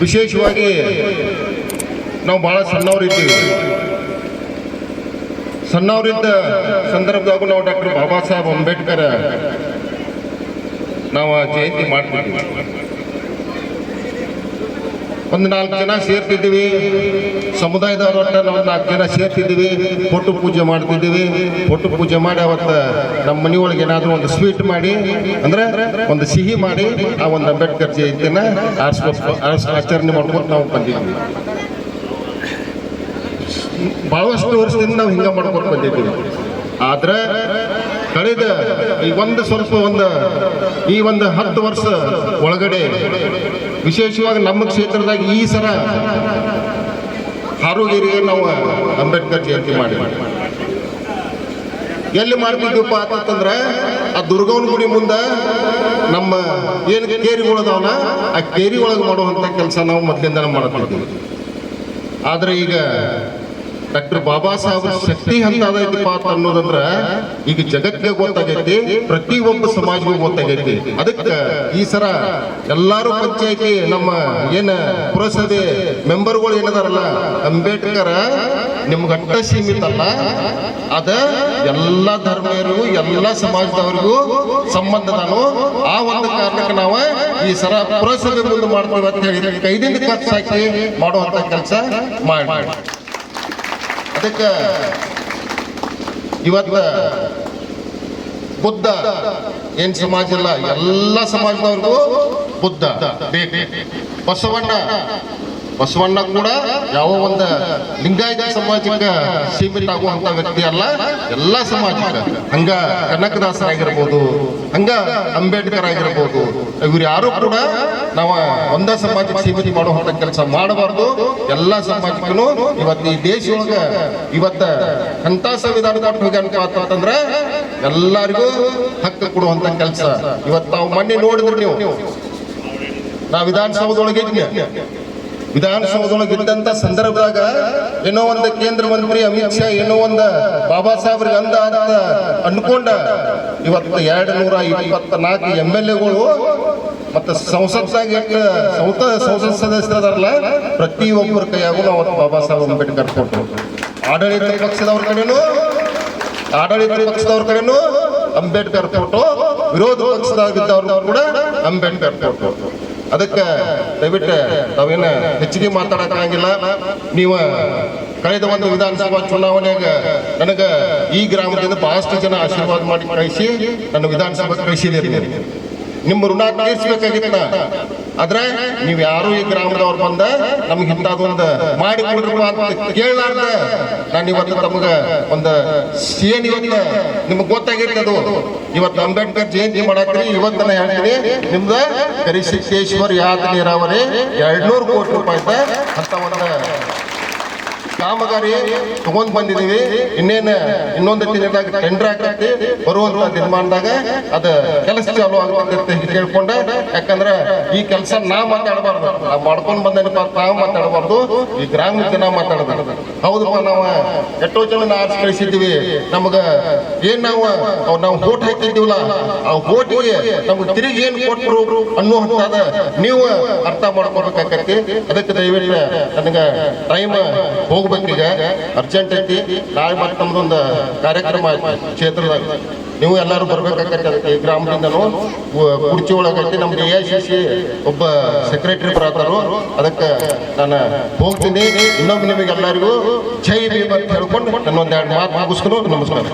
ವಿಶೇಷವಾಗಿ ನಾವು ಭಾಳ ಸಣ್ಣವರಿದ್ದೀವಿ. ಸಣ್ಣವರಿದ್ದ ಸಂದರ್ಭದಾಗೂ ನಾವು ಡಾಕ್ಟರ್ ಬಾಬಾ ಸಾಹೇಬ್ ಅಂಬೇಡ್ಕರ್ ನಾವು ಜಯಂತಿ ಮಾಡ್ತಿದ್ವಿ ಒಂದು ನಾಲ್ಕು ಜನ ಸೇರ್ತಿದ್ದೀವಿ. ಸಮುದಾಯದವ್ರ ಒಟ್ಟ ನಾವು ನಾಲ್ಕು ಜನ ಸೇರ್ತಿದ್ದೀವಿ. ಫೋಟೋ ಪೂಜೆ ಮಾಡ್ತಿದ್ದೀವಿ. ಫೋಟೋ ಪೂಜೆ ಮಾಡಿ ಅವತ್ತು ನಮ್ಮ ಮನೆಯೊಳಗೆ ಏನಾದರೂ ಒಂದು ಸ್ವೀಟ್ ಮಾಡಿ, ಅಂದ್ರೆ ಒಂದು ಸಿಹಿ ಮಾಡಿ ಆ ಒಂದು ಅಂಬೇಡ್ಕರ್ ಜಯಂತಿನ ಆಚರಣೆ ಮಾಡ್ಕೊಂಡು ನಾವು ಬಂದಿದ್ದೀವಿ. ಭಾಳಷ್ಟು ವರ್ಷದಿಂದ ನಾವು ಹಿಂಗೆ ಮಾಡ್ಕೊಂಡು ಬಂದಿದ್ದೀವಿ. ಆದ್ರೆ ಕಳೆದ ಈ ಒಂದು ಸ್ವಲ್ಪ ಒಂದು, ಈ ಒಂದು ಹತ್ತು ವರ್ಷ ಒಳಗಡೆ, ವಿಶೇಷವಾಗಿ ನಮ್ಮ ಕ್ಷೇತ್ರದಾಗ ಈ ಸರ ಹಾರೋಗಿರಿಗೆ ನಾವು ಅಂಬೇಡ್ಕರ್ ಜಯಂತಿ ಮಾಡಿ ಎಲ್ಲಿ ಮಾಡ್ತಿದ್ವಪ್ಪ ಅಂತಂದ್ರೆ, ಆ ದುರ್ಗವನ ಗುಡಿ ಮುಂದೆ ನಮ್ಮ ಏನು ಕೇರಿಗಳದಾವಲ್ಲ ಆ ಕೇರಿ ಒಳಗೆ ಮಾಡುವಂಥ ಕೆಲಸ ನಾವು ಮೊದಲಿಂದ ಮಾಡ್ತಿದ್ದೀವಿ ಆದ್ರೆ ಈಗ ಡಾಕ್ಟರ್ ಬಾಬಾ ಸಾಹೇಬ್ ಶಕ್ತಿ ಅಂತ ಅಂತ ಅನ್ನೋದಂದ್ರ ಈಗ ಜಗತ್ತಿಗೆ ಗೊತ್ತಾಗೈತಿ, ಪ್ರತಿಯೊಂದು ಸಮಾಜಗೂ ಗೊತ್ತಾಗೈತಿ. ಅದಕ್ಕೆ ಈ ಸರ ಎಲ್ಲಾರು ಪಂಚಾಯತಿ, ನಮ್ಮ ಏನ ಪುರಸಭೆ ಮೆಂಬರ್ಗಳು ಏನದಾರಲ್ಲ, ಅಂಬೇಡ್ಕರ್ ನಿಮ್ಗೆ ಅಟ್ಟ ಸೀಮಿತ ಅಲ್ಲ. ಅದ ಎಲ್ಲ ಧರ್ಮೀಯರಿಗೂ ಎಲ್ಲ ಸಮಾಜದವರಿಗೂ ಸಂಬಂಧದಾನು. ಆ ಒಂದು ಕಾರಣಕ್ಕೆ ನಾವು ಈ ಸರ ಪುರಸಭೆ ಮುಂದೆ ಮಾಡ್ತೀವಿ ಅಂತ ಹೇಳಿ ಕೈದಿಂದ ಖರ್ಚು ಹಾಕಿ ಮಾಡುವಂತ ಕೆಲಸ ಮಾಡಿ ಅದಕ್ಕೆ ಇವತ್ತ ಬುದ್ಧ ಏನ್ ಸಮಾಜ ಇಲ್ಲ? ಎಲ್ಲ ಸಮಾಜದವ್ರಿಗೂ ಬುದ್ಧ. ಬೇಕು. ಬಸವಣ್ಣ ಬಸವಣ್ಣ ಕೂಡ ಯಾವ ಒಂದು ಲಿಂಗಾಯತ ಸಮಾಜಕ್ಕೆ ಸೀಮಿತ ಆಗುವಂತ ವ್ಯಕ್ತಿ ಅಲ್ಲ, ಎಲ್ಲ ಸಮಾಜಕ್ಕೆ. ಹಂಗ ಕನಕದಾಸರಾಗಿರ್ಬೋದು, ಹಂಗ ಅಂಬೇಡ್ಕರ್ ಆಗಿರ್ಬೋದು. ಇವ್ರು ಯಾರು ಕೂಡ ನಾವು ಒಂದ ಸಮಾಜಕ್ಕೆ ಸೀಮಿತ ಮಾಡುವಂತ ಕೆಲಸ ಮಾಡಬಾರ್ದು. ಎಲ್ಲ ಸಮಾಜಕ್ಕೂ ಇವತ್ತು ಈ ದೇಶದೊಳಗ ಇವತ್ತ ಅಂತ ಸಂವಿಧಾನ ಅಂತಂದ್ರ ಎಲ್ಲರಿಗೂ ಹಕ್ಕು ಕೊಡುವಂತ ಕೆಲಸ. ಇವತ್ತು ನಾವು ಮೊನ್ನೆ ನೋಡಿದ್ರು ನೀವು. ನಾವು ವಿಧಾನಸೌಧದೊಳಗೆ ವಿಧಾನಸೌಧದೊಳಗೆ ಇದ್ದಂತ ಸಂದರ್ಭದಾಗ ಏನೋ ಒಂದು ಕೇಂದ್ರ ಮಂತ್ರಿ ಅಮಿತ್ ಶಾ ಏನೋ ಒಂದು ಬಾಬಾ ಸಾಹೇಬ್ರಿಗೆ ಅಂದ ಅನ್ಕೊಂಡ ಇವತ್ತು ಎರಡ್ ನೂರ ಇಪ್ಪತ್ತ ನಾಲ್ಕು ಎಂ ಎಲ್ ಎಗಳು ಮತ್ತೆ ಸಂಸತ್ದಾಗ ಸಂಸತ್ ಸಂತ ಸಂಸತ್ ಸದಸ್ಯರಲ್ಲ ಪ್ರತಿಯೊಬ್ಬರ ಕೈಯಾಗೂ ನಾವು ಬಾಬಾ ಸಾಹೇಬ್ ಅಂಬೇಡ್ಕರ್ ಕೊಟ್ಟರು. ಆಡಳಿತ ಪಕ್ಷದವ್ರ ಕಡೆನೂ, ಆಡಳಿತ ಪಕ್ಷದವ್ರ ಕಡೆನೂ ಅಂಬೇಡ್ಕರ್ ಕೊಟ್ಟು ವಿರೋಧ ಪಕ್ಷದಾಗಿದ್ದವ್ರನ್ನ ಕೂಡ ಅಂಬೇಡ್ಕರ್ ಫೋಟೋ. ಅದಕ್ಕೆ ದಯವಿಟ್ಟು ತಾವೇನ ಹೆಚ್ಚಿಗೆ ಮಾತಾಡಕ್ಕಾಗಿಲ್ಲ ನೀವು ಕಳೆದ ಒಂದು ವಿಧಾನಸಭಾ ಚುನಾವಣೆಯಾಗ ನನಗೆ ಈ ಗ್ರಾಮದಿಂದ ಬಹಳಷ್ಟು ಜನ ಆಶೀರ್ವಾದ ಮಾಡಿ ಕಳಿಸಿ, ನನ್ನ ವಿಧಾನಸಭೆ ಕಳಿಸಿದ್ದೀರಿ ನಿಮ್ಮ ಋಣ ತೀರಿಸ್ಬೇಕಾಗಿತ್ತ ಆದ್ರೆ ನೀವು ಯಾರು ಈ ಗ್ರಾಮದವ್ರು ಬಂದ ನಮ್ಗೆ ಇಂಥದೊಂದು ಮಾಡಿ ಕೇಳಲಾರ್ದ ನಾನು ಇವತ್ತು ತಮಗೆ ಒಂದು ಏನ್ ಇವತ್ತು ನಿಮ್ಗೆ ಗೊತ್ತಾಗಿರ್ತದು. ಇವತ್ತು ಅಂಬೇಡ್ಕರ್ ಜಯಂತಿ ಮಾಡಾಕ್ರಿ ಇವತ್ತು ನಾ ಹೇಳ್ತೀನಿ. ನಿಮ್ದ ಕರಿಸಿದ್ದೇಶ್ವರ್ ಯಾದ ನೀರಾವರಿ ಎರಡ್ನೂರು ಕೋಟಿ ರೂಪಾಯಿ ಅಂತ ಒಂದು ಕಾಮಗಾರಿ ತಗೊಂಡ್ ಬಂದಿದೀವಿ. ಇನ್ನೇನು ಇನ್ನೊಂದು ದಿನದಾಗ ಟೆಂಡರ್ ಆಗತ್ತೆ, ಬರುವಂತ ದಿನಮಾನದಾಗ ಅದ ಕೆಲಸ ಚಾಲು ಅಂತ ಕೇಳ್ಕೊಂಡ. ಯಾಕಂದ್ರ ಈ ಕೆಲಸ ನಾ ಮಾತಾಡಬಾರ್ದು. ನಾವು ಮಾಡ್ಕೊಂಡ್ ಬಂದೇನಪ್ಪ ತಾವು ಮಾತಾಡಬಾರ್ದು. ಈ ಗ್ರಾಮೀಣ ಜನ ಮಾತಾಡಬಾರ್ದು. ಹೌದಪ್ಪ, ನಾವು ಎಷ್ಟೋ ಜನ ಆರ್ಸ್ ಕಳಿಸಿದ್ದೀವಿ ನಮಗ ಏನ್ ನಾವು ನಾವು ಓಟ್ ಹಾಕಿದ್ದೀವಲ್ಲ, ಆ ಓಟಿಗೆ ನಮ್ಗೆ ತಿರುಗಿ ಏನ್ ಕೊಟ್ಟರು ಅನ್ನುವಂತಾದ ನೀವು ಅರ್ಥ ಮಾಡ್ಕೊಡ್ಬೇಕಾಕತಿ ಅದಕ್ಕೆ ದಯವಿಟ್ಟು ನನಗ ಟೈಮ್ ಹೋಗ್ಬೇಕೀಗ ಅರ್ಜೆಂಟ್ ಐತಿ ನಾಳೆ ಮತ್ತೆ ನಮ್ದೊಂದು ಕಾರ್ಯಕ್ರಮ ಕ್ಷೇತ್ರದಾಗ. ನೀವು ಎಲ್ಲರೂ ಬರ್ಬೇಕಾಗತ್ತೆ ಅದಕ್ಕೆ ಗ್ರಾಮದಿಂದನೂ ಕುರ್ಚಿ ಒಳಗೈತಿ, ನಮ್ದು ಎ ಸಿ ಸಿ ಒಬ್ಬ ಸೆಕ್ರೆಟರಿ ಬರತ್ತಾರು ಅದಕ್ಕೆ ನಾನು ಹೋಗ್ತೀನಿ. ಇನ್ನೊಮ್ಮೆ ನಿಮಗೆಲ್ಲರಿಗೂ ಜೈ ಭೀಮ್ ಅಂತ ಹೇಳ್ಕೊಂಡು ನನ್ನೊಂದೆರಡು ಮಾತು ಮುಗಿಸ್ಕೊಂಡು ನಮಸ್ಕಾರ.